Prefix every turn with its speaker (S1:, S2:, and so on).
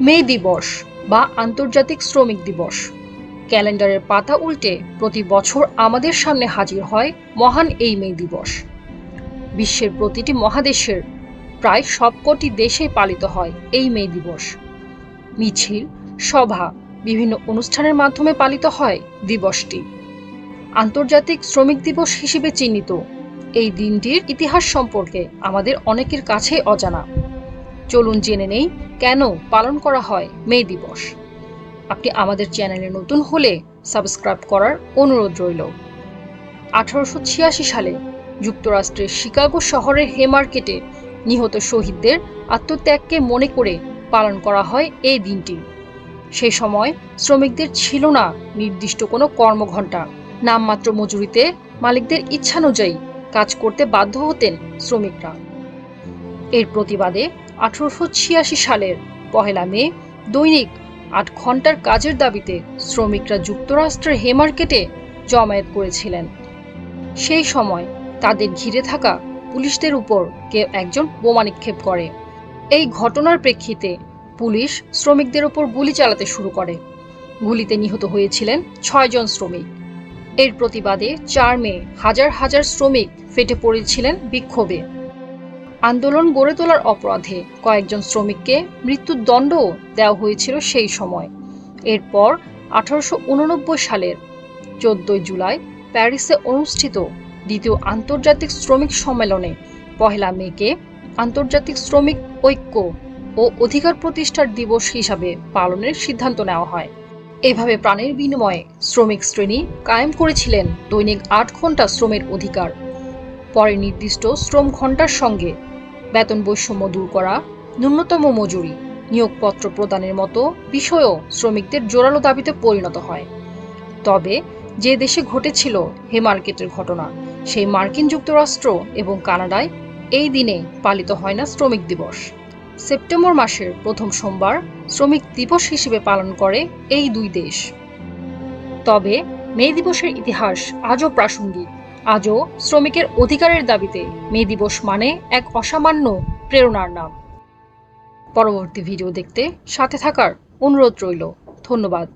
S1: মে দিবস বা আন্তর্জাতিক শ্রমিক দিবস। ক্যালেন্ডারের পাতা উল্টে প্রতি বছর আমাদের সামনে হাজির হয় মহান এই মে দিবস। বিশ্বের প্রতিটি মহাদেশের প্রায় সবকটি দেশেই পালিত হয় এই মে দিবস। মিছিল, সভা, বিভিন্ন অনুষ্ঠানের মাধ্যমে পালিত হয় দিবসটি। আন্তর্জাতিক শ্রমিক দিবস হিসেবে চিহ্নিত। এই দিনটির ইতিহাস সম্পর্কে আমাদের অনেকের কাছেই অজানা। চলুন জেনে নেই কেন পালন করা হয় মে দিবস। আপনি আমাদের চ্যানেলে নতুন হলে সাবস্ক্রাইব করার অনুরোধ রইল। আঠারোশো ছিয়াশি সালে যুক্তরাষ্ট্রের শিকাগো শহরের হেমার্কেটে নিহত শহীদদের আত্মত্যাগকে মনে করে পালন করা হয় এই দিনটি। সে সময় শ্রমিকদের ছিল না নির্দিষ্ট কোনো কর্মঘণ্টা। নামমাত্র মজুরিতে মালিকদের ইচ্ছানুযায়ী কাজ করতে বাধ্য হতেন শ্রমিকরা। এর প্রতিবাদে আঠারোশো ছিয়াশি সালের পহেলা মে দৈনিক আট ঘণ্টার কাজের দাবিতে শ্রমিকরা যুক্তরাষ্ট্রের হেমার্কেটে জমায়েত করেছিলেন। সেই সময় তাদের ঘিরে থাকা পুলিশদের উপর কেউ একজন বোমা নিক্ষেপ করে। এই ঘটনার প্রেক্ষিতে পুলিশ শ্রমিকদের উপর গুলি চালাতে শুরু করে। গুলিতে নিহত হয়েছিলেন ছয়জন শ্রমিক। এর প্রতিবাদে চার মে হাজার হাজার শ্রমিক ফেটে পড়েছিলেন বিক্ষোভে। আন্দোলন গড়ে তোলার অপরাধে কয়েকজন শ্রমিককে মৃত্যুর দণ্ডও দেওয়া হয়েছিল সেই সময়। এরপর আঠারোশো উননব্বই সালের চোদ্দই জুলাই প্যারিসে অনুষ্ঠিত দ্বিতীয় আন্তর্জাতিক শ্রমিক সম্মেলনে পহেলা মেকে আন্তর্জাতিক শ্রমিক ঐক্য ও অধিকার প্রতিষ্ঠার দিবস হিসাবে পালনের সিদ্ধান্ত নেওয়া হয়। এভাবে প্রাণের বিনিময়ে শ্রমিক শ্রেণি কায়েম করেছিলেন দৈনিক আট ঘণ্টা শ্রমের অধিকার। পরে নির্দিষ্ট শ্রম ঘণ্টার সঙ্গে বেতন বৈষম্য দূর করা, ন্যূনতম মজুরি, নিয়োগপত্র প্রদানের মতো বিষয়ও শ্রমিকদের জোরালো দাবিতে পরিণত হয়। তবে যে দেশে ঘটেছিল হে মার্কেটের ঘটনা, সেই মার্কিন যুক্তরাষ্ট্র এবং কানাডায় এই দিনে পালিত হয় না শ্রমিক দিবস। সেপ্টেম্বর মাসের প্রথম সোমবার শ্রমিক দিবস হিসেবে পালন করে এই দুই দেশ। তবে মে দিবসের ইতিহাস আজও প্রাসঙ্গিক। আজও শ্রমিকের অধিকারের দাবিতে মে দিবস মানে এক অসামান্য প্রেরণার নাম। পরবর্তী ভিডিও দেখতে সাথে থাকার অনুরোধ রইল। ধন্যবাদ।